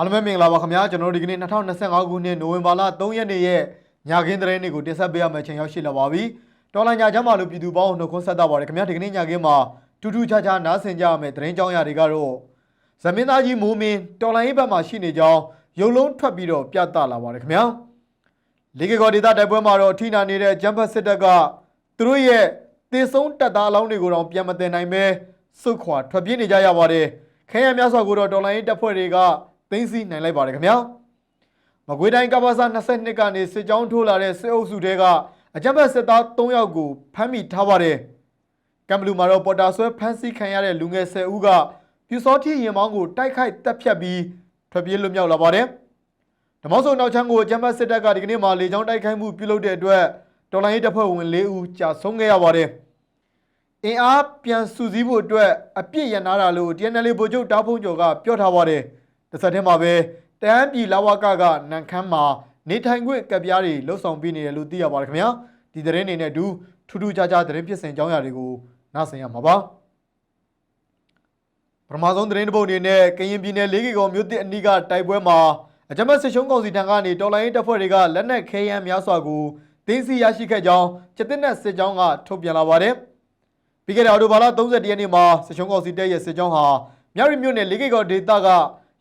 အားလုံးပဲမင်္ဂလာပါခင်ဗျာကျွန်တော်တို့ဒီကနေ့2025ခုနှစ်နိုဝင်ဘာလ3ရက်နေ့ရဲ့ညခင်းသတင်းတွေကိုတင်ဆက်ပေးရမယ့်အချိန်ရောက်ရှိလာပါပြီတော်လိုင်းညချမ်းပါလို့ပြည်သူပေါင်းနှုတ်ခွန်းဆက်တာပါတယ်ခင်ဗျာဒီကနေ့ညခင်းမှာတူတူခြားခြားနားဆင်ကြရမယ့်သတင်းကြောင်းရာတွေကတော့ဇမင်းသားကြီးမိုးမင်းတော်လိုင်းဘက်မှာရှိနေကြောင်းရုပ်လုံးထွက်ပြီးတော့ပြသလာပါတယ်ခင်ဗျာလေကေကောဒေတာတိုက်ပွဲမှာတော့ထိနာနေတဲ့ဂျမ်ဖတ်စစ်တပ်ကသူတို့ရဲ့တေဆုံးတပ်သားအလောင်းတွေကိုတော့ပြန်မတင်နိုင်ပဲစုခွာထွက်ပြေးနေကြရပါတယ်ခဲရများစွာကိုတော့တော်လိုင်းတပ်ဖွဲ့တွေက သိမ်းဆည်းနိုင်လိုက်ပါတယ်ခင်ဗျာမကွေးတိုင်းကပ္ပစာ22ကနေစစ်ကြောင်းထိုးလာတဲ့စစ်အုပ်စုတဲကအကြမ်းဖက်စစ်သား3ယောက်ကိုဖမ်းမိထားပါတယ်။ကမ်ဘလူမှာတော့ပေါ်တာဆွဲဖမ်းဆီးခံရတဲ့လူငယ်10ဦးကပြူစောတိရင်မောင်းကိုတိုက်ခိုက်တပ်ဖြတ်ပြီးထွက်ပြေးလွတ်မြောက်လာပါတယ်။ဓမ္မဆုံနောက်ချမ်းကိုအကြမ်းဖက်စစ်တပ်ကဒီကနေ့မှလေကြောင်းတိုက်ခိုက်မှုပြုလုပ်တဲ့အတွက်တော်လိုင်းရေးတပ်ဖွဲ့ဝင်4ဦးကြာဆုံးခဲ့ရပါတယ်။အင်အားပြန်စုစည်းဖို့အတွက်အပြစ်ရန်နာတာလို့ TNL ဗိုလ်ချုပ်တားဖုံကျော်ကပြောထားပါတယ်။ တစ်ဆက်တည်းမှာပဲတန်းပြည်လာဝကကနန်ခမ်းမှာနေထိုင်ခွင့်ကပ်ပြားတွေလှုပ်ဆောင်ပေးနေတယ်လို့သိရပါတယ်ခင်ဗျာ။ဒီသတင်းတွေနဲ့အတူထူးထူးခြားခြားသတင်းဖြစ်စဉ်အကြောင်းအရာတွေကိုနားဆင်ရမှာပါ။ပထမဆုံးသတင်းတစ်ပုဒ်အနေနဲ့ကရင်ပြည်နယ်လေးကီကောင်မြို့တစ်အနီးကတိုက်ပွဲမှာအကြမ်းဖက်စစ်ရှုံးကောင်စီထံကနေတော်လိုင်းရေးတပ်ဖွဲ့တွေကလက်နက်ခဲယမ်းများစွာကိုတင်းစီရရှိခဲ့ကြောင်းစစ်တပ်နဲ့စစ်ကြောင်းကထုတ်ပြန်လာပါတယ်။ပြီးခဲ့တဲ့အော်တိုဘာလ31ရက်နေ့မှာစစ်ချုံကောင်စီတပ်ရဲ့စစ်ကြောင်းဟာမြရီမြို့နယ်လေးကိတ်ကောဒေသက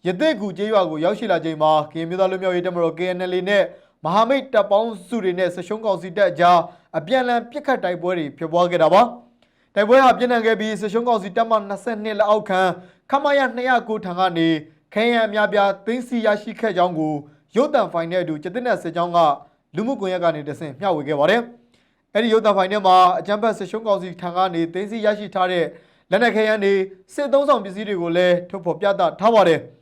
ရသက်ကူကျေးရွာကိုရောက်ရှိလာချိန်မှာကရင်မျိုးသားလူမျိုးရေးတပ်မတော် KNL နဲ့မဟာမိတ်တပ်ပေါင်းစုတွေနဲ့စစ်ချုံကောင်စီတပ်အကြားအပြန်အလှန်ပစ်ခတ်တိုက်ပွဲတွေဖြစ်ပွားခဲ့တာပါတိုက်ပွဲဟာပြင်းထန်ခဲ့ပြီးစစ်ချုံကောင်စီတပ်မှ22လက်အောက်ခံခမရ209ထံကနေခဲယံအများပြားသိမ်းဆီးရရှိခဲ့ကြောင်းကိုရုတ်တံဖိုင်နဲ့အတူစစ်တပ်နဲ့စစ်ကြောင်းကလူမှုကွန်ရက်ကနေတဆင့်မျှဝေခဲ့ပါတယ်အဲ့ဒီရုပ်သံဖိုင်ထဲမှာအကြံဖတ်စစ်ရှုံးကောင်စီထံကနေသိမ်းဆည်းရရှိထားတဲ့လက်နက်ခဲယမ်းတွေစစ်သုံးဆောင်ပစ္စည်းတွေကိုလည်းထုတ်ဖော်ပြသထားပါတယ်။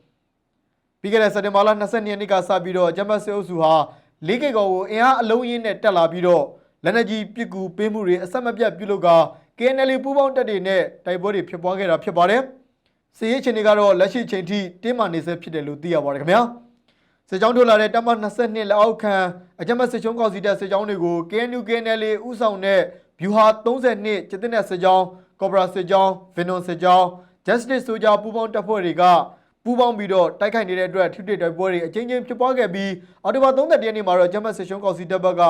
ပြီးခဲ့တဲ့စက်တင်ဘာလ22ရက်နေ့ကစပြီးတော့အကြံဖတ်စစ်အုပ်စုဟာလေးကိတ်ကောကိုအင်အားအလုံးရင်းနဲ့တက်လာပြီးတော့လက်နက်ကြီးပစ်ကူပေးမှုတွေအဆက်မပြတ်ပြုလုပ်ကာ KNL ပူးပေါင်းတပ်တွေနဲ့တိုက်ပွဲတွေဖြစ်ပွားခဲ့တာဖြစ်ပါတယ်။စစ်ရေးချင်းတွေကတော့လက်ရှိချိန်ထိတင်းမာနေဆဲဖြစ်တယ်လို့သိရပါတယ်ခင်ဗျာ။စစ်ကြောင်းထုတ်လာတဲ့တပ်မ22လက်အောက်ခံအကြမ်းဖက်စစ်ချုံးကောင်စီတပ်စစ်ကြောင်းတွေကို KNU KNL ဥဆောင်တဲ့ဗျူဟာ32ကျတဲ့နဲ့စစ်ကြောင်းကော်ပရာစစ်ကြောင်းဗင်နွန်စစ်ကြောင်း Justice Soldier ပူးပေါင်းတပ်ဖွဲ့တွေက ပူးပေါင်းပြီးတော့တိုက်ခိုက်နေတဲ့အတွက်ထိတွေ့တိုက်ပွဲတွေအချင်းချင်းဖြစ်ပွားခဲ့ပြီးအော်တိုဘာ31ရက်နေ့မှာတော့အကြမ်းဖက်စစ်ချုံးကောင်စီတပ်ဘက်က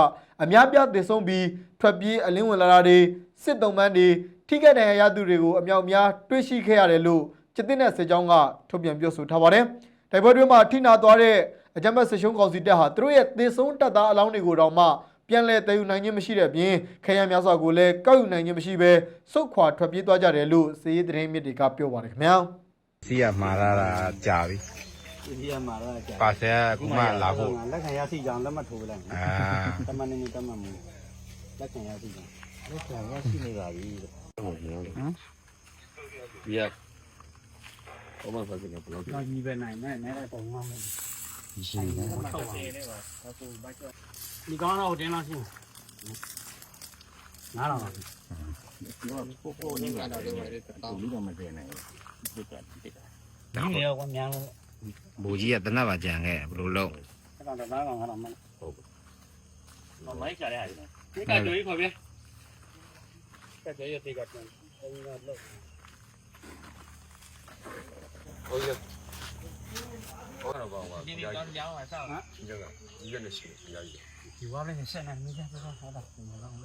အများပြားသေဆုံးပြီးထွက်ပြေးအလင်းဝင်လာတာတွေစစ်တုံးပန်းတွေထိခိုက်ဒဏ်ရာရသူတွေကိုအမြောက်အများတွေ့ရှိခဲ့ရတယ်လို့ကျတဲ့နဲ့စစ်ကြောင်းကထုတ်ပြန်ပြောဆိုထားပါတယ်။တိုက်ပွဲတွင်းမှာထိနာသွားတဲ့အကြမ်းဖက်စစ်ရှုံးကောင်စီတပ်ဟာသူတို့ရဲ့သေဆုံးတပ်သားအလောင်းတွေကိုတော့မှပြန်လည်တည်ယူနိုင်ခြင်းမရှိတဲ့အပြင်ခရမ်းများစွာကိုလည်းကောက်ယူနိုင်ခြင်းမရှိဘဲစုတ်ခွာထွက်ပြေးသွားကြတယ်လို့စီးရီးသတင်းမြစ်တွေကပြောပါတယ်ခင်ဗျာ စီးရမှားလာတာကြာပြီဒီရမှာတော့ကြာပါဆယ်ကအခုမှလာဖို့လက်ခံရစီကြောင်လက်မထိုးလိုက်အာတမန်နေတမန်မူလက်ခံရစီကြောင်လက်ခံရစီနေပါပြီဟုတ်ပြီဟမ်ဒီကဘာမှဆက်နေဘလောက်တော့ညီပဲနိုင်နဲ့နဲပုံမှန်မယ်ရှိနေတယ်ထောက်ပါဒီကောင်းတော့တင်းလို့ရှိရင်နားတော့ပါပို့ပို့နေလာတယ်တောင်းပြီးတော့မတင်နိုင်ဘူး ဒီကဒီကဒီရောကမြန်လို့ဘူကြီးကတနတ်ပါကြံခဲ့ဘယ်လိုလုပ်အဲ့တော့ဒါကောင်ကတော့မဟုတ်မမိုက်ချရတယ်ဟာဒီဒီကကြွေးခေါ်ပြကကြွေးရတိကတန်အဲ့ဒီတော့လို့ဟုတ်ရဲ့ဟုတ်တော့ပါပါဒီဒီကောင်းကြောင်းอ่ะဆောက်ဟမ်ဒီကဒီကလည်းရှိတယ်ရာကြီးဒီဝါလည်းဆက်နေမိကြတော့ဟောတာဒီမှာတော့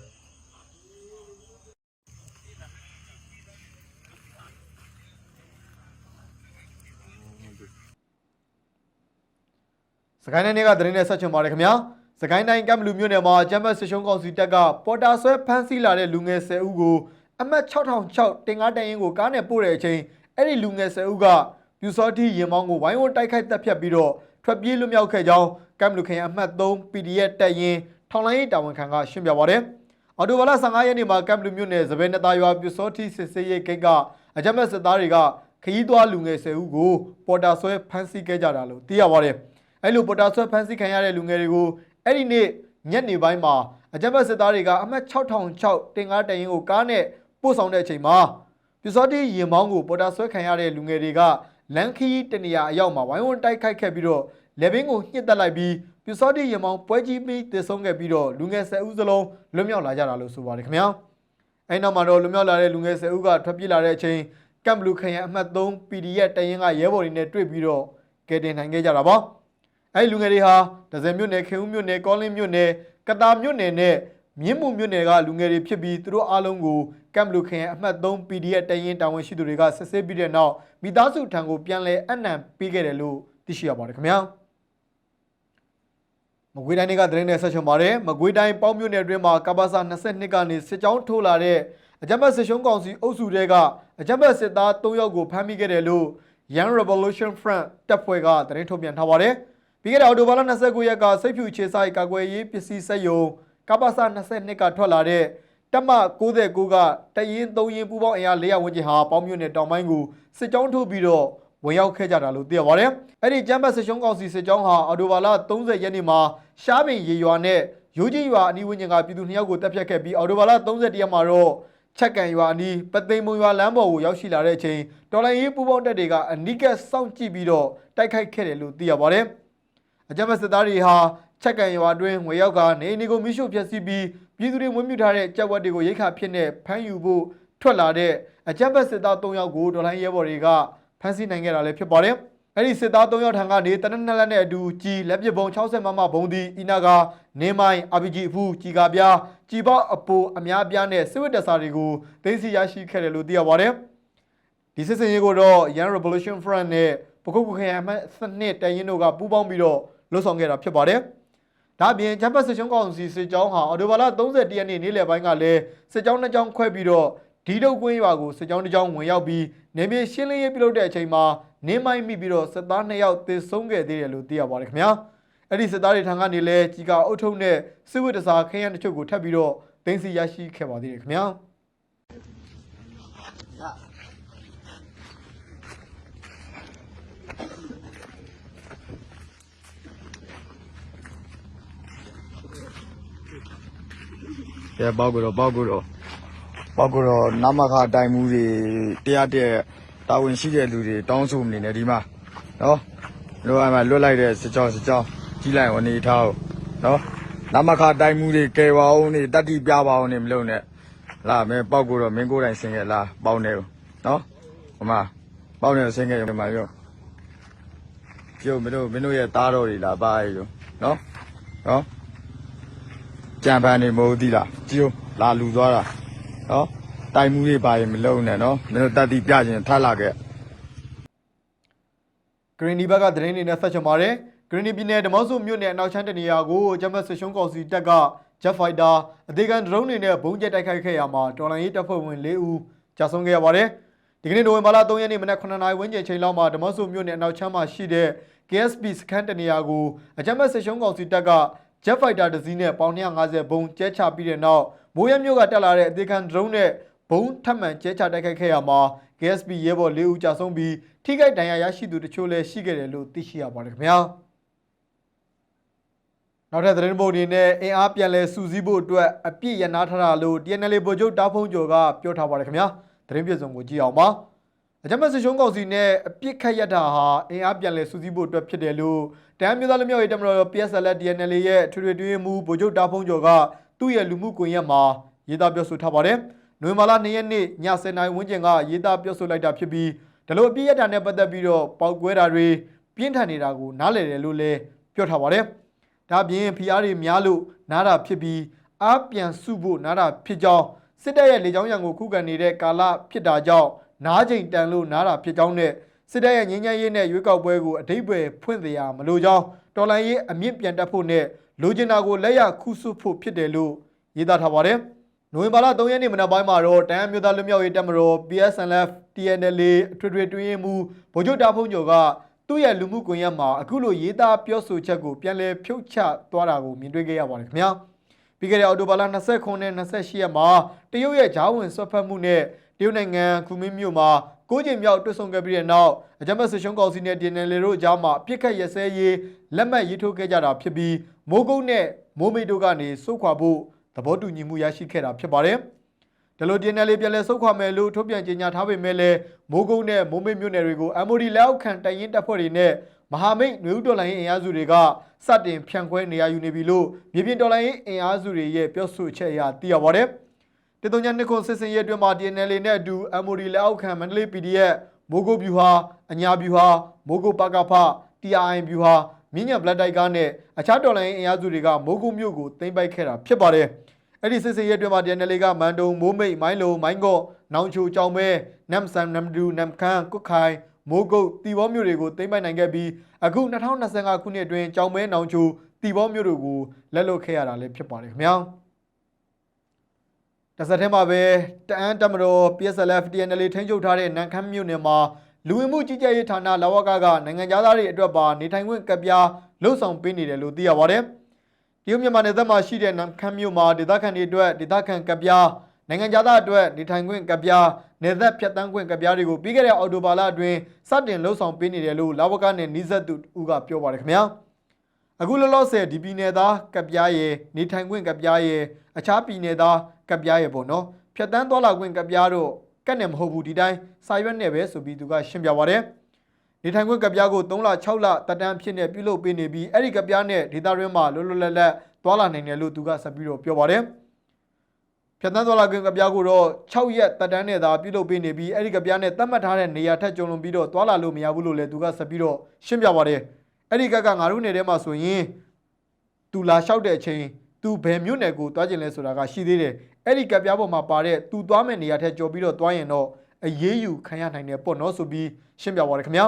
စကိုင်းတိုင်းကသတင်းနဲ့ဆက်ချင်ပါတယ်ခင်ဗျာစကိုင်းတိုင်းကမ်ဘလူမြို့နယ်မှာဂျမ်ဘတ်စစ်ရှုံးကောင်စီတပ်ကပေါ်တာဆွဲဖမ်းဆီးလာတဲ့လူငယ်10ဦးကိုအမှတ်6006တင်ကားတိုင်ရင်ကိုကားနဲ့ပို့တဲ့အချိန်အဲ့ဒီလူငယ်10ဦးကပြူစောတိရင်မောင်းကိုဝိုင်းဝန်းတိုက်ခိုက်တပ်ဖြတ်ပြီးတော့ထွက်ပြေးလွတ်မြောက်ခဲ့ကြောင်းကမ်ဘလူခရိုင်အမှတ်3 PDF တပ်ရင်ထောင်လိုင်းရေးတာဝန်ခံကရှင်းပြပါတယ်အော်တိုဘာလ15ရက်နေ့မှာကမ်ဘလူမြို့နယ်စပယ်နသားရွာပြူစောတိစစ်စေးရေးဂိတ်ကအကြမ်းဖက်စစ်သားတွေကခရီးသွားလူငယ်10ဦးကိုပေါ်တာဆွဲဖမ်းဆီးခဲ့ကြတာလို့သိရပါတယ်။ အဲ့လိုပေါ်တာဆွဲဖမ်းဆီးခံရတဲ့လူငယ်တွေကိုအဲ့ဒီနေ့ညနေပိုင်းမှာအကြမ်းဖက်စစ်သားတွေကအမှတ်6006တင်ကားတိုင်ရင်ကိုကားနဲ့ပို့ဆောင်တဲ့အချိန်မှာပြူစောတိရင်မောင်းကိုပေါ်တာဆွဲခံရတဲ့လူငယ်တွေကလန်ခီးတနေရာအရောက်မှာဝိုင်းဝန်းတိုက်ခိုက်ခဲ့ပြီးတော့လေဘင်းကိုညှစ်တက်လိုက်ပြီးပြူစောတိရင်မောင်းပွဲကြီးပြီးတည်ဆုံးခဲ့ပြီးတော့လူငယ်10ဦးစလုံးလွတ်မြောက်လာကြတာလို့ဆိုပါတယ်ခင်ဗျာ။အဲ့နောက်မှာတော့လွတ်မြောက်လာတဲ့လူငယ်10ဦးကထွက်ပြေးလာတဲ့အချိန်ကမ်ဘလူခရိုင်အမှတ်3 PDF တရင်ကရဲဘော်တွေနဲ့တွေ့ပြီးတော့ကကယ်တင်နိုင်ခဲ့ကြတာပါ အဲ့ဒီလူငယ်တွေဟာဒဇယ်မြို့နယ်ခေဦးမြို့နယ်ကောလင်းမြို့နယ်ကတာမြို့နယ်နဲ့မြင်းမှုမြို့နယ်ကလူငယ်တွေဖြစ်ပြီးသူတို့အားလုံးကိုကမ်ဘလူခရိုင်အမှတ်3 PDF တရင်တာဝန်ရှိသူတွေကစစ်ဆေးပြီးတဲ့နောက်မိသားစုထံကိုပြန်လည်အနံပေးခဲ့တယ်လို့သိရှိရပါတယ်ခင်ဗျာမကွေးတိုင်းကသတင်းနဲ့ဆက်ချင်ပါတယ်မကွေးတိုင်းပေါင်းမြို့နယ်အတွင်းမှာကပ္ပစာ22ကနေစစ်ကြောင်းထိုးလာတဲ့အကြမ်းဖက်စစ်ရှုံးကောင်စီအုပ်စုတဲကအကြမ်းဖက်စစ်သား3ယောက်ကိုဖမ်းမိခဲ့တယ်လို့ Young Revolution Front တပ်ဖွဲ့ကသတင်းထုတ်ပြန်ထားပါတယ် ပြီးခဲ့တဲ့အောက်တိုဘာလ29ရက်ကစိတ်ဖြူခြေဆိုင်ကာကွယ်ရေးပစ္စည်းစက်ယုံကပ္ပစာ22ကထွက်လာတဲ့တပ်မ69ကတရင်3ရင်ပူပေါင်းအင်အား400ဝန်းကျင်ဟာပေါင်းမြို့နယ်တောင်ပိုင်းကိုစစ်ကြောင်းထိုးပြီးတော့ဝင်ရောက်ခဲ့ကြတာလို့သိရပါတယ်။အဲ့ဒီကျမ်းပတ်စစ်ရှုံးကောင်စီစစ်ကြောင်းဟာအော်တိုဘာလ30ရက်နေ့မှာရှားပင်ရေရွာနဲ့ရိုးကြီးရွာအနီးဝန်းကျင်ကပြည်သူနှစ်ယောက်ကိုတပ်ဖြတ်ခဲ့ပြီးအော်တိုဘာလ30ရက်မှာတော့ချက်ကန်ရွာအနီးပသိမ်မုံရွာလမ်းပေါ်ကိုရောက်ရှိလာတဲ့အချိန်တော်လိုင်းရေးပူပေါင်းတပ်တွေကအနီးကပ်စောင့်ကြည့်ပြီးတော့တိုက်ခိုက်ခဲ့တယ်လို့သိရပါတယ်။ အကြမ်းဖက်စစ်သားတွေဟာချက်ကန်ရွာအတွင်းငွေရောက်ကနေအိမ်တွေကိုမိရှုဖျက်ဆီးပြီးပြည်သူတွေဝန်းမြူထားတဲ့ကြက်ဝက်တွေကိုရိတ်ခါဖြစ်နေဖမ်းယူဖို့ထွက်လာတဲ့အကြမ်းဖက်စစ်သား၃ယောက်ကိုတော်လိုင်းရဲဘော်တွေကဖမ်းဆီးနိုင်ခဲ့တာလည်းဖြစ်ပါတယ်။အဲ့ဒီစစ်သား၃ယောက်ထံကနေတနက်နှစ်လက်နဲ့အတူကြီးလက်ပစ်ပုံ60မမဘုံဒီအီနာကနေမိုင်း RPG အဖူးကြီးကားပြားကြီးပေါအပိုအများပြားနဲ့စစ်ဝတ်တစားတွေကိုသိမ်းဆည်းရရှိခဲ့တယ်လို့သိရပါတယ်။ဒီစစ်စင်ရေးကိုတော့ Young Revolution Front နဲ့ ပခုတ်ခုခရိုင်အမှတ်စနစ်တရင်တို့ကပူးပေါင်းပြီးတော့လှုပ်ဆောင်ခဲ့တာဖြစ်ပါတယ်။ဒါ့အပြင်ချမ်ပတ်စစ်ချုံးကောင်စီစစ်ကြောင်းဟာအော်တိုဘာလ30ရက်နေ့နေ့လယ်ပိုင်းကလည်းစစ်ကြောင်းနှစ်ကြောင်းခွဲပြီးတော့ဒီတုတ်ကွင်းရွာကိုစစ်ကြောင်းတစ်ကြောင်းဝင်ရောက်ပြီးနေမြေရှင်းလင်းရေးပြုလုပ်တဲ့အချိန်မှာနင်းမိုင်းမိပြီးတော့စစ်သား2ယောက်သေဆုံးခဲ့သေးတယ်လို့သိရပါတယ်ခင်ဗျာ။အဲ့ဒီစစ်သားတွေထံကနေလည်းကြီးကအုပ်ထုပ်နဲ့စစ်ဝတ်တစားခရမ်းတချို့ကိုထပ်ပြီးတော့သိမ်းဆီးရရှိခဲ့ပါသေးတယ်ခင်ဗျာ။ ကဲပေါက်ကတော့ပေါက်ကတော့ပေါက်ကတော့နမခတိုင်မှုတွေတရားတဲ့တာဝန်ရှိတဲ့လူတွေတောင်းဆိုနေတယ်ဒီမှာနော်တို့အမှလွတ်လိုက်တဲ့စစ်ကြောစစ်ကြောကြီးလိုက်ဝင်နေထားအောင်နော်နမခတိုင်မှုတွေကဲပါအောင်နေတတိပြပါအောင်နေမလုပ်နဲ့လာမဲပေါက်ကတော့မင်းကိုယ်တိုင်ဆင်းခဲ့လားပေါက်နေဦးနော်ဟိုမှာပေါက်နေဆင်းခဲ့ဒီမှာရောပြုတ်မတို့မင်းတို့ရဲ့သားတော်တွေလားပါရဲ့ရောနော်နော် ကြံပန်နေမဟုတ်သေးလားကြည့်ဦးလာလူသွားတာနော်တိုင်မှုတွေပါရင်မလုံနဲ့နော်မင်းတို့တတ်တည်ပြခြင်းထလာခဲ့ဂရင်းဒီဘက်ကသတင်းတွေနဲ့ဆက်ချင်ပါတယ်ဂရင်းဒီပြည်နယ်ဓမော့ဆုမြို့နယ်အနောက်ချမ်းတနေရာကိုဂျမတ်ဆရှုံးကောင်စီတပ်ကဂျက်ဖိုက်တာအသေးခံဒရုန်းတွေနဲ့ဘုံကျက်တိုက်ခိုက်ခဲ့ရမှာတော်လိုင်းရေးတပ်ဖွဲ့ဝင်၄ဦးကြာဆုံးခဲ့ရပါတယ်ဒီကနေ့နိုဝင်ဘာလ3ရက်နေ့မနက်9:00နာရီဝန်းကျင်ချိန်လောက်မှာဓမော့ဆုမြို့နယ်အနောက်ချမ်းမှာရှိတဲ့ KSP စခန်းတနေရာကိုအကြမ်းဖက်ဆရှုံးကောင်စီတပ်က ဂျက်ဖိုက်တာတစ်စီးနဲ့ပေါင်250ဘုံကျဲချပြီးတဲ့နောက်မိုးရမြို့ကတက်လာတဲ့အသေးခံဒရုန်းနဲ့ဘုံထပ်မံကျဲချတိုက်ခိုက်ခဲ့ရမှာ KSP ရဲဘော်၄ဦးကြာဆုံးပြီးထိခိုက်ဒဏ်ရာရရှိသူတချို့လည်းရှိခဲ့တယ်လို့သိရှိရပါတယ်ခင်ဗျာနောက်ထပ်သတင်းပုတ်တွေနဲ့အင်အားပြန်လဲစူးစီးဖို့အတွက်အပြည့်ရနာထားတာလို့ TNL ဗိုလ်ချုပ်တားဖုံးကျော်ကပြောထားပါတယ်ခင်ဗျာသတင်းပြည့်စုံကိုကြည့်အောင်ပါအကြမ်းဖက်စစ်ရှုံးကောင်စီနဲ့အပြစ်ခတ်ရတာဟာအင်အားပြန်လဲစူးစီးဖို့အတွက်ဖြစ်တယ်လို့ တမ်းမျိုးသားလူမျိုးရေးတမတော် PSL TNL ရဲ့ထွေထွေတွင်းမှုဗိုလ်ချုပ်တားဖုံးကျော်ကသူ့ရဲ့လူမှုကွန်ရက်မှာရေးသားပြောဆိုထားပါတယ်နိုဝင်ဘာလ2ရက်နေ့ည7:00နာရီဝန်းကျင်ကရေးသားပြောဆိုလိုက်တာဖြစ်ပြီးဒါလို့အပြည့်ရတာနဲ့ပတ်သက်ပြီးတော့ပောက်ကွဲတာတွေပြင်းထန်နေတာကိုနားလည်တယ်လို့လည်းပြောထားပါတယ်ဒါပြင် PR တွေများလို့နားတာဖြစ်ပြီးအားပြန်စုဖို့နားတာဖြစ်ကြောင်းစစ်တပ်ရဲ့လေကြောင်းရံကိုခုခံနေတဲ့ကာလဖြစ်တာကြောင့်နားချိန်တန်လို့နားတာဖြစ်ကြောင်းနဲ့ စစ်တပ်ရဲ့ငြိမ်းချမ်းရေးနဲ့ရွေးကောက်ပွဲကိုအတိတ်ပဲဖွင့်သေးရမလို့ကြောင်းတော်လိုင်းရေးအမြင့်ပြန်တက်ဖို့နဲ့လိုချင်တာကိုလက်ရခုစုဖို့ဖြစ်တယ်လို့ရေးသားထားပါတယ်။နိုဝင်ဘာလ3ရက်နေ့မနက်ပိုင်းမှာတော့တန်အမျိုးသားလူမျိုးရေးတပ်မတော် PSNF TNL အထွေထွေတွင်းရေးမှူးဗိုလ်ချုပ်တာဖုံကျော်ကသူ့ရဲ့လူမှုကွန်ရက်မှာအခုလိုရေးသားပြောဆိုချက်ကိုပြန်လည်ဖြုတ်ချသွားတာကိုမြင်တွေ့ခဲ့ရပါတယ်ခင်ဗျာ။ပြီးခဲ့တဲ့အောက်တိုဘာလ29နဲ့28ရက်မှာတရုတ်ရဲ့ဂျားဝင်ဆွတ်ဖက်မှုနဲ့တရုတ်နိုင်ငံကူမင်းမြို့မှာ ကိုးကျင်မြောက်တွတ်ဆုံခဲ့ပြီးတဲ့နောက်အကြမ်းဖက်ဆရှုံးကောင်စီနဲ့ DNL တို့အကြားမှာအပြစ်ခတ်ရစဲရေးလက်မှတ်ရေးထိုးခဲ့ကြတာဖြစ်ပြီးမိုးကုတ်နဲ့မိုးမိတ်တို့ကနေစုခွာဖို့သဘောတူညီမှုရရှိခဲ့တာဖြစ်ပါတယ်။ဒါလို DNL ပြန်လည်စုခွာမယ်လို့ထုတ်ပြန်ကြေညာထားပေမဲ့လည်းမိုးကုတ်နဲ့မိုးမိတ်မြို့နယ်တွေကို MOD လက်အောက်ခံတိုင်ရင်တပ်ဖွဲ့တွေနဲ့မဟာမိတ်နွေဦးတော်လိုင်းအင်အားစုတွေကစတင်ဖြန့်ခွဲနေရယူနေပြီလို့မြေပြင်တော်လိုင်းအင်အားစုတွေရဲ့ပြောဆိုချက်အရသိရပါတယ်။ တေတုံညာနှစ်ခုစစ်စင်ရဲ့အတွင်းမှာ DNL နဲ့အတူ MOD လက်အောက်ခံမန္တလေး PDF မိုးကုတ်ဗျူဟာအညာဗျူဟာမိုးကုတ်ပကဖ TRI ဗျူဟာမြင်းညံဘလက်တိုက်ကားနဲ့အခြားတော်လိုင်းအင်အားစုတွေကမိုးကုတ်မြို့ကိုသိမ်းပိုက်ခဲ့တာဖြစ်ပါတယ်။အဲ့ဒီစစ်စေးရဲအတွင်းမှာ DNL ကမန်တုံမိုးမိတ်မိုင်းလုံမိုင်းကော့နောင်ချိုကြောင်မဲနမ်ဆန်နမ်ဒူနမ်ခန်းကုတ်ခိုင်မိုးကုတ်တီဘောမြို့တွေကိုသိမ်းပိုက်နိုင်ခဲ့ပြီးအခု2025ခုနှစ်အတွင်းကြောင်မဲနောင်ချိုတီဘောမြို့တို့ကိုလက်လွတ်ခဲ့ရတာလည်းဖြစ်ပါတယ်ခင်ဗျာ။တ စ်ဆက်တည်းမှာပဲတအန်းတမတော် PSLF TNL ထိန်းချုပ်ထားတဲ့နန်ခမ်းမြို့နယ်မှာလူဝင်မှုကြီးကြပ်ရေးဌာနလဝကကနိုင်ငံသားတွေအတွက်ပါနေထိုင်ခွင့်ကပ်ပြားလှုပ်ဆောင်ပေးနေတယ်လို့သိရပါတယ်။တရုတ်မြန်မာနယ်စပ်မှာရှိတဲ့နန်ခမ်းမြို့မှာဒေသခံတွေအတွက်ဒေသခံကပ်ပြားနိုင်ငံသားအတွက်နေထိုင်ခွင့်ကပ်ပြားနယ်သက်ဖြတ်တန်းခွင့်ကပ်ပြားတွေကိုပြီးခဲ့တဲ့အော်တိုဘာလအတွင်းစတင်လှုပ်ဆောင်ပေးနေတယ်လို့လဝကနဲ့နီးစပ်သူဦးကပြောပါတယ်ခင်ဗျာ။ အခုလောလောဆယ်ဒီပြည်နယ်သားကပ်ပြားရဲ့နေထိုင်ခွင့်ကပ်ပြားရဲ့အခြားပြည်နယ်သားကပ်ပြားရဲ့ပေါ့နော်ဖြတ်တန်းသွားလာခွင့်ကပ်ပြားတော့ကတ်နဲ့မဟုတ်ဘူးဒီတိုင်းစာရွက်နဲ့ပဲဆိုပြီးသူကရှင်းပြပါတယ်နေထိုင်ခွင့်ကပ်ပြားကို3လ6လတက်တန်းဖြစ်နေပြုလုပ်ပေးနေပြီးအဲ့ဒီကပ်ပြားနဲ့ဒေတာရင်းမှာလွတ်လွတ်လပ်လပ်သွားလာနိုင်တယ်လို့သူကဆက်ပြီးတော့ပြောပါတယ်ဖြတ်တန်းသွားလာခွင့်ကပ်ပြားကိုတော့6ရက်တက်တန်းနဲ့သာပြုလုပ်ပေးနေပြီးအဲ့ဒီကပ်ပြားနဲ့သတ်မှတ်ထားတဲ့နေရာထက်ကျုံလွန်ပြီးတော့သွားလာလို့မရဘူးလို့လည်းသူကဆက်ပြီးတော့ရှင်းပြပါတယ် အဲ့ဒီကက်ကငါတို့နယ်ထဲမှာဆိုရင်သူလာလျှောက်တဲ့အချိန်သူဘယ်မြို့နယ်ကိုသွားကျင်လဲဆိုတာကရှိသေးတယ်အဲ့ဒီကက်ပြားပေါ်မှာပါတဲ့သူသွားမယ့်နေရာထက်ကြော်ပြီးတော့သွားရင်တော့အရေးယူခံရနိုင်တယ်ပေါ့နော်ဆိုပြီးရှင်းပြပါရခင်ဗျာ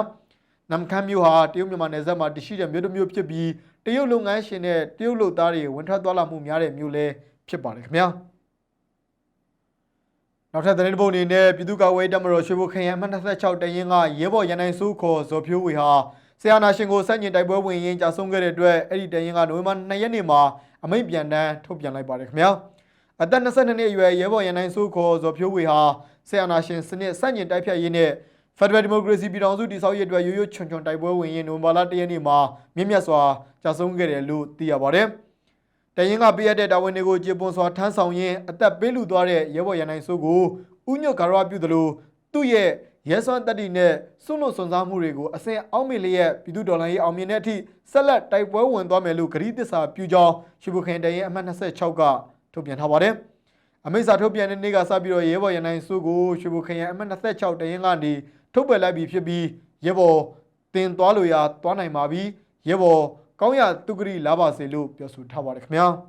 နမ်ခမ်းမြို့ဟာတရုတ်မြန်မာနယ်စပ်မှာတရှိတဲ့မြို့တစ်မြို့ဖြစ်ပြီးတရုတ်လုပ်ငန်းရှင်နဲ့တရုတ်လုပ်သားတွေဝင်ထွက်သွားလာမှုများတဲ့မြို့လဲဖြစ်ပါတယ်ခင်ဗျာနောက်ထပ်သတင်းတစ်ပုဒ်အနေနဲ့ပြည်သူ့ကာကွယ်ရေးတပ်မတော်ရွှေဘုခရိုင်အမှတ်26တရင်ကရဲဘော်ရန်နိုင်စုခေါ်ဇော်ဖြိုးဝေဟာ ဆရာနာရှင်ကိုစန့်ကျင်တိုက်ပွဲဝင်ရင်းကြာဆုံးခဲ့တဲ့အတွက်အဲ့ဒီတရင်ကနိုဝင်ဘာ2ရက်နေ့မှာအမိန့်ပြန်တမ်းထုတ်ပြန်လိုက်ပါတယ်ခင်ဗျာအသက်22နှစ်အရွယ်ရဲဘော်ရန်နိုင်စုခေါ်ဇော်ဖြိုးဝေဟာဆရာနာရှင်စနစ်စန့်ကျင်တိုက်ဖြတ်ရေးနဲ့ Federal Democracy ပြည်ထောင်စုတည်ဆောက်ရေးအတွက်ရိုးရိုးချွန်ချွန်တိုက်ပွဲဝင်ရင်းနိုဝင်ဘာလ1ရက်နေ့မှာမြင့်မြတ်စွာကြာဆုံးခဲ့တယ်လို့သိရပါတယ်တရင်ကပေးရတဲ့တာဝန်တွေကိုကျေပွန်စွာထမ်းဆောင်ရင်းအသက်ပေးလူသွားတဲ့ရဲဘော်ရန်နိုင်စုကိုဥညွတ်ကာရပြုသလိုသူ့ရဲ့ ရဲစွမ်းတက်တီနဲ့စွန့်လွတ်စွန့်စားမှုတွေကိုအစဉ်အောက်မေလျက်ပြည်သူဒေါ်လာရေးအောင်မြင်တဲ့အထိဆက်လက်တိုက်ပွဲဝင်သွားမယ်လို့ဂရီးသစ္စာပြုကြောင်းရှိဘုခင်တရင်အမှတ်26ကထုတ်ပြန်ထားပါတယ်။အမိတ်စာထုတ်ပြန်တဲ့နေ့ကစပြီးတော့ရဲဘော်ရန်နိုင်စုကိုရှိဘုခင်ရဲ့အမှတ်26တရင်ကနေထုတ်ပယ်လိုက်ပြီးဖြစ်ပြီးရဲဘော်တင်သွားလို့ရသွားနိုင်ပါပြီ။ရဲဘော်ကောင်းရတုကရီလာပါစေလို့ပြောဆိုထားပါတယ်ခင်ဗျာ။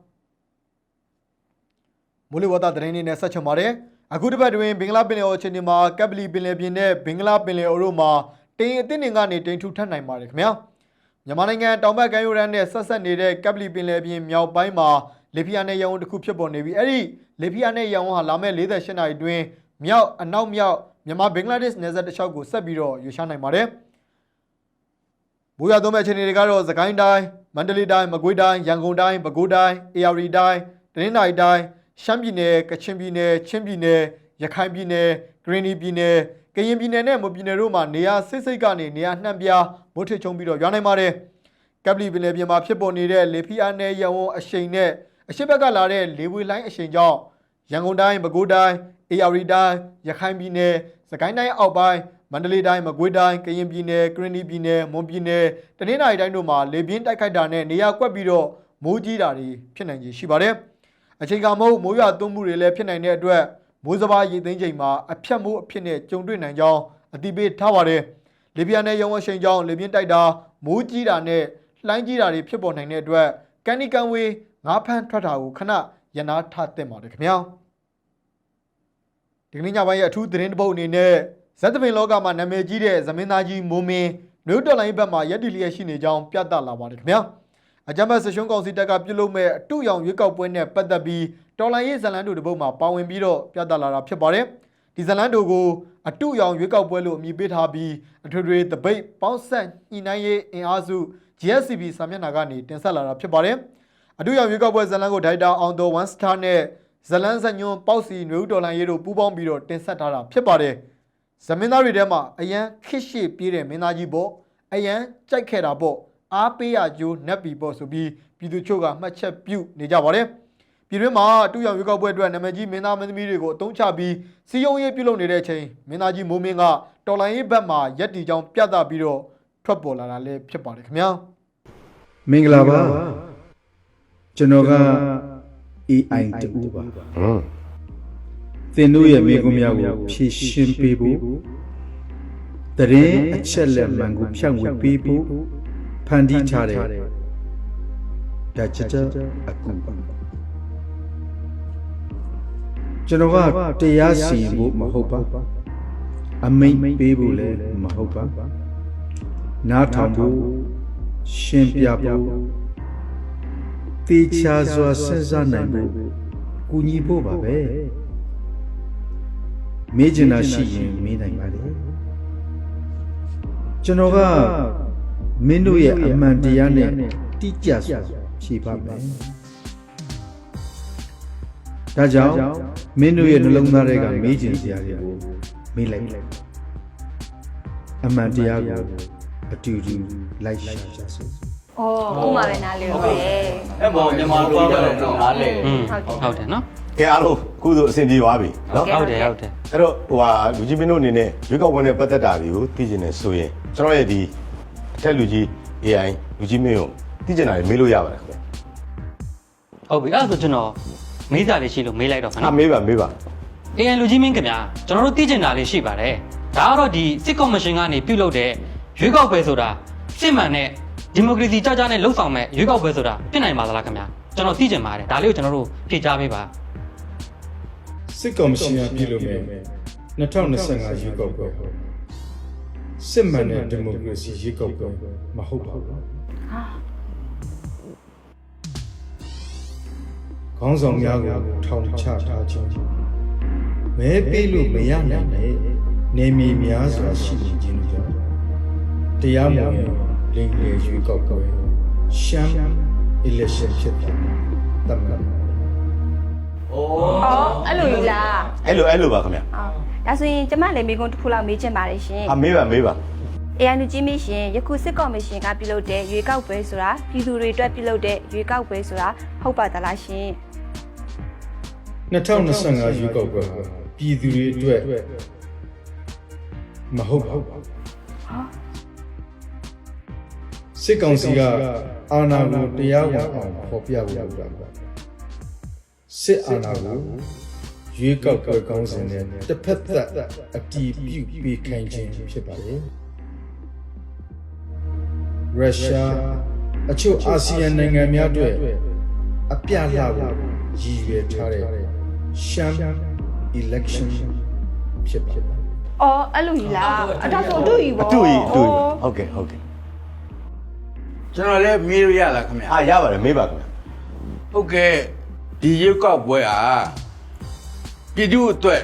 မိုးလေဝသသတင်းတွေနဲ့ဆက်ချင်ပါတယ်။ အခုတစ်ပတ်တွင်ဘင်္ဂလားပင်လယ်အော်ချင်းဒီမှာကပ်ပလီပင်လယ်ပြင်နဲ့ဘင်္ဂလားပင်လယ်အော်တို့မှာတိမ်အသစ်တွေကနေတိမ်ထူထပ်နိုင်ပါတယ်ခင်ဗျာ။မြန်မာနိုင်ငံတောင်ဘက်ကမ်းရိုးတန်းနဲ့ဆက်ဆက်နေတဲ့ကပ်ပလီပင်လယ်ပြင်မြောက်ပိုင်းမှာလေဖီယာနဲ့ရောင်တစ်ခုဖြစ်ပေါ်နေပြီးအဲ့ဒီလေဖီယာနဲ့ရောင်ဟာလာမဲ့48နာရီအတွင်းမြောက်အနောက်မြောက်မြန်မာဘင်္ဂလားဒေ့ရှ်နယ်စပ်တစ်လျှောက်ကိုဆက်ပြီးတော့ရွှေ့ရှားနိုင်ပါတယ်။ဘူရသုံးမဲ့အခြေအနေတွေကတော့သခိုင်းတိုင်းမန္တလေးတိုင်းမကွေးတိုင်းရန်ကုန်တိုင်းပဲခူးတိုင်းအေရဝတီတိုင်းတနင်္သာရီတိုင်း ရှမ်းပြည်နယ်ကချင်ပြည်နယ်ချင်းပြည်နယ်ရခိုင်ပြည်နယ်ဂရင်းနီပြည်နယ်ကရင်ပြည်နယ်နဲ့မွန်ပြည်နယ်တို့မှာနေရာစစ်စိတ်ကနေနေရာနှံ့ပြားမိုးထစ်ချုံပြီးတော့ရွာနိုင်ပါတယ်။ကပ်ပလီပင်လယ်ပြင်မှာဖြစ်ပေါ်နေတဲ့လေဖီယာနယ်ရန်ဝုံအရှိန်နဲ့အရှိတ်ဘက်ကလာတဲ့လေဝေလိုင်းအရှိန်ကြောင့်ရန်ကုန်တိုင်းပဲခူးတိုင်းအေရဝတီတိုင်းရခိုင်ပြည်နယ်စကိုင်းတိုင်းအောက်ပိုင်းမန္တလေးတိုင်းမကွေးတိုင်းကရင်ပြည်နယ်ကရင်နီပြည်နယ်မွန်ပြည်နယ်တနင်္သာရီတိုင်းတို့မှာလေပြင်းတိုက်ခိုက်တာနဲ့နေရာကွက်ပြီးတော့မိုးကြီးတာတွေဖြစ်နိုင်ခြေရှိပါတယ်။ အချိန်ကမဟုတ်မိုးရွာသွန်းမှုတွေလည်းဖြစ်နိုင်တဲ့အတွက်မိုးစဘာရေသိမ်းချိန်မှာအဖြတ်မိုးအဖြစ်နဲ့ကြုံတွေ့နိုင်ကြောင်းအတိပေးထားပါတယ်။လေပြင်းနဲ့ရုံအရှိန်ကြောင့်လေပြင်းတိုက်တာမိုးကြီးတာနဲ့လှိုင်းကြီးတာတွေဖြစ်ပေါ်နိုင်တဲ့အတွက်ကန်နီကန်ဝေးငါးဖမ်းထွက်တာကိုခဏရနာထားသင့်ပါတယ်ခင်ဗျာ။ဒီကနေ့ညပိုင်းရဲ့အထူးသတင်းတစ်ပုဒ်အနေနဲ့ဇက်သပင်လောကမှာနာမည်ကြီးတဲ့ဇမင်းသားကြီးမိုးမင်းနယူးတော်လိုင်းဘက်မှာရက်တီလျက်ရှိနေကြောင်းပြသလာပါတယ်ခင်ဗျာ။ အကြမ်းဖက်ဆရှုံးကောင်စီတပ်ကပြုလုပ်မဲ့အတူရောင်ရွေးကောက်ပွဲနဲ့ပတ်သက်ပြီးတော်လိုင်းရေးဇလန်တို့တပုတ်မှာပါဝင်ပြီးတော့ပြသလာတာဖြစ်ပါတယ်။ဒီဇလန်တို့ကိုအတူရောင်ရွေးကောက်ပွဲလို့အမည်ပေးထားပြီးအထွေထွေတပိတ်ပေါင်းဆက်ညှိနှိုင်းရေးအင်အားစု GSCB စာမျက်နှာကနေတင်ဆက်လာတာဖြစ်ပါတယ်။အတူရောင်ရွေးကောက်ပွဲဇလန်ကိုဒိုက်တာအောင်တော်1 star နဲ့ဇလန်ဇညွန်ပေါ့စီနယူးတော်လိုင်းရေးတို့ပူးပေါင်းပြီးတော့တင်ဆက်ထားတာဖြစ်ပါတယ်။ဇမင်းသားတွေထဲမှာအရန်ခစ်ရှိပြေးတဲ့မင်းသားကြီးပေါ့အရန်ကြိုက်ခဲ့တာပေါ့ အားပေးရကြိုးနက်ပြီပေါ့ဆိုပြီးပြည်သူချုပ်ကမှတ်ချက်ပြုနေကြပါတယ်။ပြည်တွင်းမှာတူရောင်ရွေးကောက်ပွဲအတွက်နာမည်ကြီးမင်းသားမင်းသမီးတွေကိုအတုံးချပြီးစီယုံရေးပြုလုပ်နေတဲ့အချိန်မင်းသားကြီးမိုးမင်းကတော်လိုင်းရေးဘက်မှာရက်တီကြောင်ပြသပြီးတော့ထွက်ပေါ်လာတာလည်းဖြစ်ပါတယ်ခင်ဗျာ။မင်္ဂလာပါကျွန်တော်က AI တူပါသင်တို့ရဲ့မိကုံးများကိုဖြည့်ရှင်းပေးဖို့တရင်အချက်လက်မှန်ကိုဖြန့်ဝေပေးဖို့ ဖန်တီးထားတဲ့ဒါချက်ချက်အကူပါကျွန်တော်ကတရားစီရင်ဖို့မဟုတ်ပါအမိန့်ပေးဖို့လည်းမဟုတ်ပါနားထောင်ဖို့ရှင်းပြဖို့တေချာစွာစဉ်းစားနိုင်ဖို့ကူညီဖို့ပါပဲမေးချင်တာရှိရင်မေးနိုင်ပါလေကျွန်တော်က မင်းတို့ရဲ့အမှန်တရားနဲ့တိကျစွာဖြေပါမယ်ဒါကြောင့်မင်းတို့ရဲ့နှလုံးသားတွေကမေးချင်စရာတွေကိုမေးလိုက်အမှန်တရားကိုအတူတူလိုက်ရှာကြစို့။အော်ဥမာပဲနားလေဟုတ်တယ်အဲ့ပေါ်မြန်မာလူကြီးကတော့နားလေอืมဟုတ်တယ်ဟုတ်တယ်နော်ကဲအားလုံးကုသိုလ်အဆင်ပြေသွားပြီနော်ဟုတ်တယ်ဟုတ်တယ်အဲ့တော့ဟိုဟာလူကြီးမင်းတို့အနေနဲ့ရွေးကောက်ပွဲနဲ့ပတ်သက်တာတွေကိုသိကျင်နေဆိုရင်ကျွန်တော်ရဲ့ဒီ အထက်လူကြီး AI လူကြီးမင်းကိုသိကျင်တာတွေမေးလို့ရပါတယ်ခင်ဗျဟုတ်ပြီအဲ့ဒါဆိုကျွန်တော်မေးစာလေးရှိလို့မေးလိုက်တော့ခဏအာမေးပါမေးပါ AN လူကြီးမင်းခင်ဗျာကျွန်တော်တို့သိကျင်တာလေးရှိပါတယ်ဒါကတော့ဒီစစ်ကော်မရှင်ကနေပြုလုပ်တဲ့ရွေးကောက်ပွဲဆိုတာစစ်မှန်တဲ့ဒီမိုကရေစီကြကြနဲ့လှုပ်ဆောင်မဲ့ရွေးကောက်ပွဲဆိုတာဖြစ်နိုင်ပါသလားခင်ဗျာကျွန်တော်သိကျင်ပါတယ်ဒါလေးကိုကျွန်တော်တို့ဖြေကြားပေးပါစစ်ကော်မရှင်ကပြည်လို့မယ်2025ရွေးကောက်ပွဲဟုတ် စစ်မှန်တဲ့ဒီမိုကရေစီရွေးကောက်ပွဲမဟုတ်ပါဘူးခေါင်းဆောင်များကိုထောင်ချထားခြင်းမဲပေးလို့မရနိုင်တဲ့နေမီများစွာရှိနေခြင်းကြောင့်တရားမဝင်လင်လေရွေးကောက်ပွဲရှမ်း election ဖြစ်တယ်တမန်။အော်အဲ့လိုကြီးလားအဲ့လိုအဲ့လိုပါခင်ဗျ။အော် ဒါဆိုရင်ကျမလည်းမိကုန်းတစ်ခုလောက်မေးချင်ပါတယ်ရှင်အာမေးပါမေးပါ။ AI လူကြီးမင်းရှင်ယခုစစ်ကော်မရှင်ကပြုလုပ်တဲ့ရွေးကောက်ပွဲဆိုတာပြည်သူတွေအတွက်ပြုလုပ်တဲ့ရွေးကောက်ပွဲဆိုတာဟုတ်ပါသလားရှင်2025ရွေးကောက်ပွဲဟာပြည်သူတွေအတွက်မဟုတ်ပါဘူးစစ်ကောင်စီကအာဏာကိုတရားဝင်အောင်ဖော်ပြဖို့လုပ်တာပါစစ်အာဏာကို ရွေးကောက်ပွဲကောင်းစဉ်နဲ့တစ်ဖက်သက်အတီးပြုတ်ပေးခိုင်းခြင်းဖြစ်ပါလေရုရှားအချို့အာဆီယံနိုင်ငံများအတွက်အပြလှဖို့ရည်ရွယ်ထားတဲ့ရှမ်း election ဖြစ်ပါမယ်။အော်အဲ့လိုကြီးလား။အတော့ဆိုအတူကြီးအပေါ့တူကြီးအတူကြီးအော်ဟုတ်ကဲ့ဟုတ်ကဲ့ကျွန်တော်လည်းမေးလို့ရလားခင်ဗျာအာရပါတယ်မေးပါခင်ဗျဟုတ်ကဲ့ဒီရုပ်ကောက်ပွဲဟာ ပြည်သူအတွက်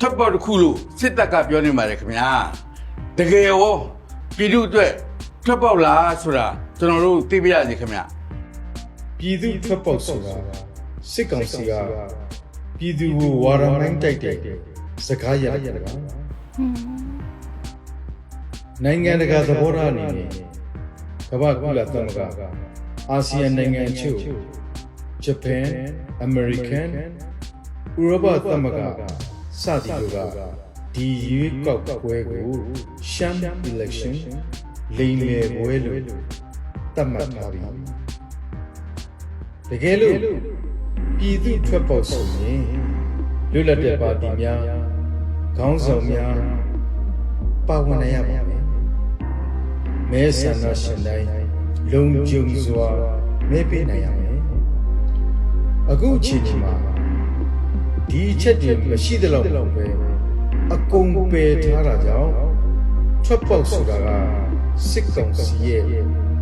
ထပ်ပေါ်တစ်ခုလို့စစ်တပ်ကပြောနေပါတယ်ခင်ဗျာတကယ်ရောပြည်သူအတွက်ထပ်ပေါ်လားဆိုတာကျွန်တော်တို့သိပြရစီခင်ဗျာပြည်သူထွက်ပေါက်ဆိုတာစစ်ကောင်စီကပြည်သူကိုဝါရမိုင်းတိုက်တဲ့စကားရတယ်ကွာနိုင်ငံတကာသဘောထားအနေနဲ့ကမ္ဘာကုလသမဂ္ဂအာဆီယံနိုင်ငံအချို့ဂျပန်အမေရိကန် ဥရောပသမဂ္ဂစသည်တို့ကဒီရွေးကောက်ပွဲကိုရှမ်း election လိမ်လည်ပွဲလို့သတ်မှတ်ထားပြီးတကယ်လို့ပြည်သူထွက်ပေါ်ဆိုရင်လွတ်လပ်တဲ့ပါတီများခေါင်းဆောင်များပါဝင်နိုင်ရပါမယ်မဲဆန္ဒရှင်တိုင်းလုံခြုံစွာမဲပေးနိုင်ရမယ်အခုအချိန်ဒီမှာ ဒီအချက်တွေမရှိသလောက်ပဲအကုန်ပယ်ထားတာကြောင့်ထွက်ပေါက်ဆိုတာကစစ်ကောင်စီရဲ့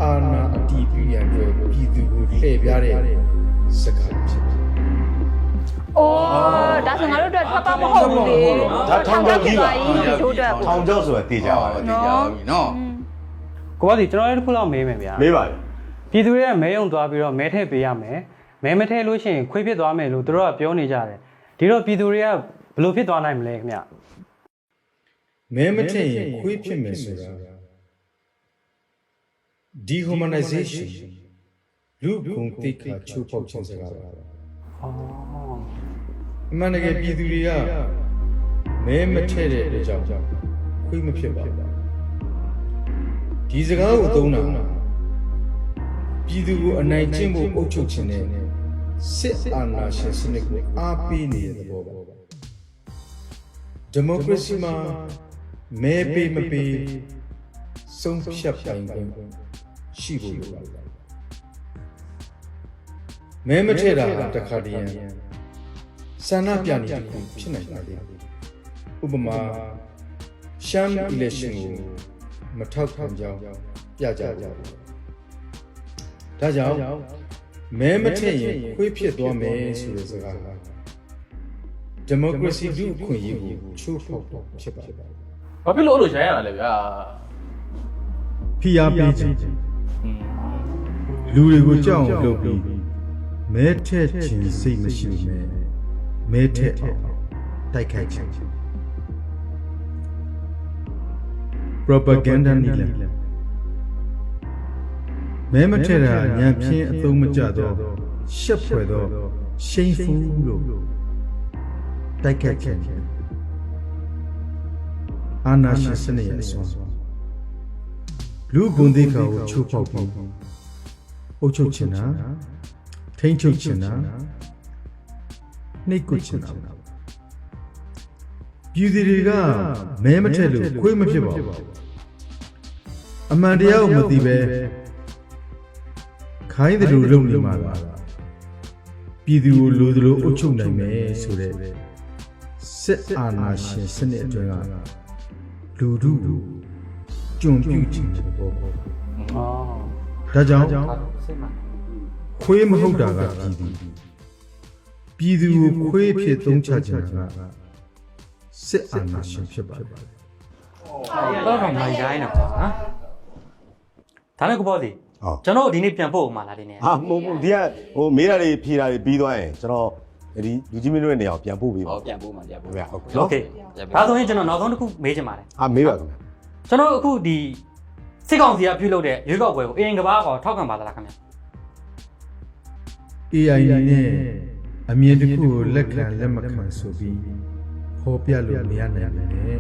အာဏာအတီးပြရန်အတွက်ပြည်သူကိုလှည့်ပြားတဲ့စကားဖြစ်တယ်။အော်ဒါဆိုငါတို့အတွက်ထွက်ပေါက်မဟုတ်ဘူးလေ။ဒါထောင်တော့ကြီးပါဒီတို့အတွက်ထောင်ကျောက်ဆိုတာသိကြပါဘူးသိကြပါပြီနော်ကိုကစီကျွန်တော်လည်းတစ်ခုလောက်မေးမယ်ဗျာမေးပါလေပြည်သူတွေကမဲယုံသွားပြီးတော့မဲထည့်ပေးရမယ်မဲမထည့်လို့ရှိရင်ခွေးဖြစ်သွားမယ်လို့သူတို့ကပြောနေကြတယ် ဒီတော့ပြည်သူတွေကဘယ်လိုဖြစ်သွားနိုင်မလဲခင်ဗျမဲမထင်ရင်ခွေးဖြစ်မယ်ဆိုတာ dehumanization လူဂုံတိတ်ခါချိုးပေါက်ခြင်းစကားပါအော်အမှန်တကယ်ပြည်သူတွေကမဲမထည့်တဲ့အတွက်ကြောင့်ခွေးမဖြစ်ပါဘူးဒီစကားကိုသုံးတာပြည်သူကိုအနိုင်ကျင့်ဖို့အုပ်ချုပ်ခြင်းနဲ့ စစ်အာဏာရှင်စနစ်ကိုအားပေးနေတဲ့သဘောပါဒီမိုကရေစီမှာမဲပေးမပေးဆုံးဖြတ်ပိုင်ခွင့်ရှိဖို့လိုပါတယ်မဲမထည့်တာဟာတစ်ခါတည်းရန်ဆန္ဒပြနေတစ်ခုဖြစ်နိုင်ပါလေဥပမာရှမ်း election ကိုမထောက်ခံကြောင်းပြကြကြတယ်ဒါကြောင့် မဲမထည့်ရင်ခွေးဖြစ်သွားမယ်ဆိုတဲ့စကားဟာဒီမိုကရေစီလူ့အခွင့်အရေးကိုချိုးဖောက်တော့ဖြစ်ပါတယ်ဘာဖြစ်လို့အဲ့လိုရိုင်းရတာလဲဗျာဖိအားပေးခြင်းလူတွေကိုကြောက်အောင်လုပ်ပြီးမဲထက်ခြင်းစိတ်မရှိမဲမဲထက်အောင်တိုက်ခိုက်ခြင်း propaganda နည်းလမ်း မဲမထက်တာညံပြင်းအသုံးမကျတော့ရှက်ဖွယ်တော့ရှိန်ဖူးလို့တိုက်ခိုက်ခြင်းအာနာရှင်စနစ်ရဲ့အစွမ်းလူဂုဏ်သိက္ခာကိုချိုးဖောက်ပြီးအုပ်ချုပ်ခြင်းနာထိမ့်ချုပ်ခြင်းနာနှိတ်ကွပ်ခြင်းနာပြည်သူတွေကမဲမထက်လို့ခွေးမဖြစ်ပါဘူးအမှန်တရားကိုမသိပဲ ခိုင်းတယ်လို့လုပ်နေမှာလားပြည်သူကိုလိုသလိုအုပ်ချုပ်နိုင်မယ်ဆိုတဲ့စစ်အာဏာရှင်စနစ်အတွင်းကလူထုကိုကြုံပြုခြင်းတဲ့ဘောပေါ့အော်ဒါကြောင့်စိတ်မှခွေးမဟုတ်တာကပြည်သူပြည်သူကိုခွေးဖြစ်သုံးချခြင်းကစစ်အာဏာရှင်ဖြစ်ပါတယ်တော့တော့မိုင်ရိုင်းတော့ကွာနော်ဒါနဲ့ကိုပေါ့စီ ဟုတ် ကျွန်တော်ဒီနေ့ပြန်ပို့ဦးမှာလားဒီနေ့ ဟာမဟုတ်ဘူးဒီကဟိုမေးတာတွေဖြေတာတွေပြီးသွားရင်ကျွန်တော်ဒီလူကြီးမင်းတို့ရဲ့နေရာကိုပြန်ပို့ပေးပါ ဟောပြန်ပို့မှာပြန်ပို့ ဗျာဟုတ် โอ နော် เคဒါဆိုရင်ကျွန်တော်နောက်ဆုံးတစ်ခုမေးချင်ပါတယ် အာမေးပါခင်ဗျာ ကျွန်တော်အခုဒီစစ်ကောင်စီကပြုလုပ်တဲ့ရွေးကောက်ပွဲကိုအရင်ကဘာကောထောက်ခံပါသလားခင်ဗျ AI နဲ့အမြင်တစ်ခုကိုလက်ခံလက်မခံဆိုပြီးဟောပြလို့မရနိုင်ဘူးနဲ့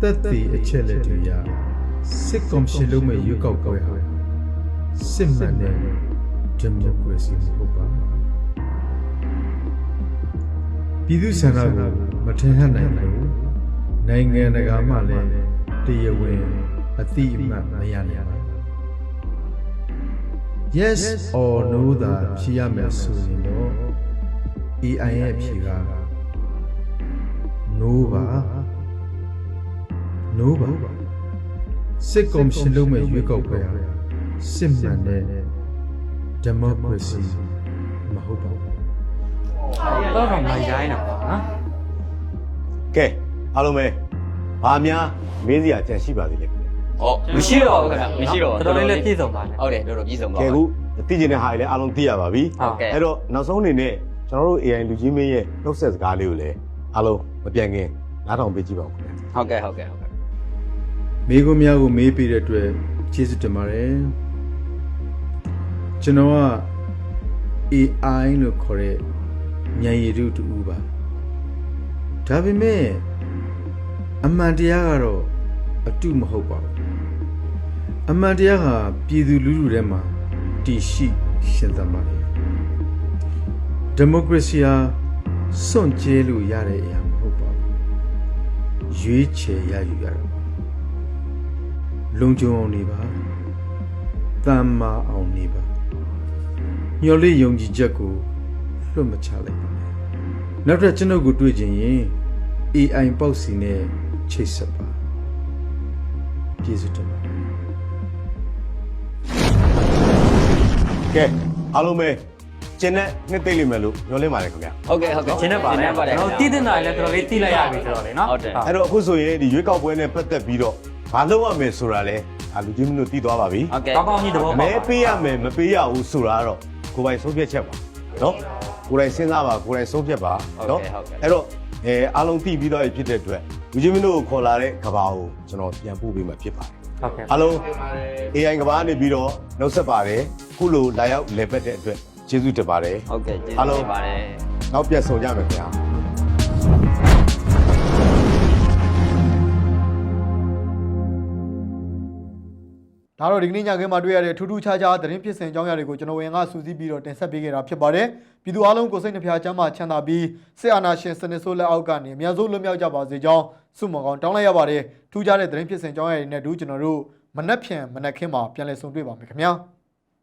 တက်တည်အချက်လက်တွေရစစ်ကော်မရှင်လုံးမဲ့ရွေးကောက်ပွဲဟာ စစ်မှန်တဲ့ဒီမိုကရေစီမဟုတ်ပါပြည်သူ့ဆန္ဒကိုမထင်ဟပ်နိုင်ဘူးနိုင်ငံတကာမှလည်းတရားဝင်အတိအမှတ်မရနိုင်ပါဘူး yes or no သာဖြေရမယ်ဆိုရင်တော့ AI ရဲ့ဖြေက no ပါ no ပါစစ်ကော်မရှင်လုံးမဲ့ရွေးကောက်ပွဲဟာ စစ်မှန်တဲ့ဒီမိုကရေစီမဟုတ်ပါဘူးတော့တော့မိုင်ရိုင်းတော့ကွာနော်ကဲအားလုံးပဲဘာများမေးစရာကြံရှိပါသေးလဲခင်ဗျာဟောမရှိတော့ဘူးခင်ဗျမရှိတော့တော်တော်လေးလေးပြည့်စုံပါတယ်ဟုတ်တယ်တော်တော်ပြည့်စုံပါကဲခုသိကျင်တဲ့ဟာတွေလည်းအားလုံးသိရပါပြီဟုတ်ကဲ့အဲ့တော့နောက်ဆုံးအနေနဲ့ကျွန်တော်တို့ AI လူကြီးမင်းရဲ့နှုတ်ဆက်စကားလေးကိုလည်းအားလုံးမပြန်ခင်နားထောင်ပေးကြည့်ပါဦးခင်ဗျာဟုတ်ကဲ့ဟုတ်ကဲ့ဟုတ်ကဲ့မိကုံများကိုမေးပေးတဲ့အတွက်ကျေးဇူးတင်ပါတယ် ကျွန်တော်က AI လို့ခေါ်တဲ့ဉာဏ်ရည်တုတူပါဒါပေမဲ့အမှန်တရားကတော့အတုမဟုတ်ပါဘူးအမှန်တရားဟာပြည်သူလူထုထဲမှာတည်ရှိရှင်သန်ပါတယ်ဒီမိုကရေစီဟာစွန့်ကြဲလို့ရတဲ့အရာမဟုတ်ပါဘူးရွေးချယ်ရယူရတာပါလုံခြုံအောင်နေပါတမ်းမာအောင်နေပါ ညှော်လေးယုံကြည်ချက်ကိုလွတ်မချလိုက်ပါနဲ့နောက်ထပ်ကျွန်ုပ်ကိုတွေ့ချင်ရင် AI ပေါက်စီနဲ့ချိတ်ဆက်ပါကျေးဇူးတင်ပါတယ်ကဲအားလုံးပဲကျင်းနဲ့နှစ်သိမ့်လိမ့်မယ်လို့ညွှန်လင်းပါတယ်ခင်ဗျာဟုတ်ကဲ့ဟုတ်ကဲ့ရှင်းနေပါလေကျွန်တော်တည်တင်တာလည်းတော်တော်လေးသိလိုက်ရပြီဆိုတော့လေနော်ဟုတ်တယ်အဲ့တော့အခုဆိုရင်ဒီရွေးကောက်ပွဲနဲ့ပတ်သက်ပြီးတော့ဘာလုပ်ရမယ်ဆိုတာလဲအာလူကြီးမင်းတို့သိသွားပါပြီဟုတ်ကဲ့ကောင်းကောင်းကြီးသဘောပေါက်မဲပါပေးရမယ်မပေးရဘူးဆိုတာကတော့ ကိုယ်ပိုင်ဆုံးဖြတ်ချက်ပါနော်ကိုယ်တိုင်စဉ်းစားပါကိုယ်တိုင်ဆုံးဖြတ်ပါနော်အဲ့တော့အဲအားလုံးသိပြီးတော့ဖြစ်တဲ့အတွက်လူကြီးမင်းတို့ကိုခေါ်လာတဲ့ကဘာကိုကျွန်တော်ပြန်ပို့ပေးမှဖြစ်ပါတယ်ဟုတ်ကဲ့အားလုံး AI ကဘာနေပြီးတော့နှုတ်ဆက်ပါတယ်ခုလိုလာရောက်လည်ပတ်တဲ့အတွက်ကျေးဇူးတင်ပါတယ်ဟုတ်ကဲ့ကျေးအားဇူးလုံးတင်ပါတယ်နောက်ပြန်ဆုံကြမယ်ခင်ဗျာ ဒါတော့ဒီကနေ့ညခင်းမှာတွေ့ရတဲ့ထူးထူးခြားခြားသတင်းဖြစ်စဉ်အကြောင်းအရာတွေကိုကျွန်တော်ဝင်ကစူးစီးပြီးတော့တင်ဆက်ပေးခဲ့တာဖြစ်ပါတယ်။ပြည်သူအလုံးကိုစိတ်နှဖျားချမ်းသာချမ်းသာပြီးစစ်အာဏာရှင်စနစ်ဆိုးလက်အောက်ကနေအများဆုံးလွတ်မြောက်ကြပါစေကြောင်းဆုမွန်ကောင်းတောင်းလိုက်ရပါတယ်။ထူးခြားတဲ့သတင်းဖြစ်စဉ်အကြောင်းအရာတွေနဲ့အတူကျွန်တော်တို့မနက်ဖြန်မနက်ခင်းမှာပြန်လည်ဆုံတွေ့ပါမယ်ခင်ဗျာ။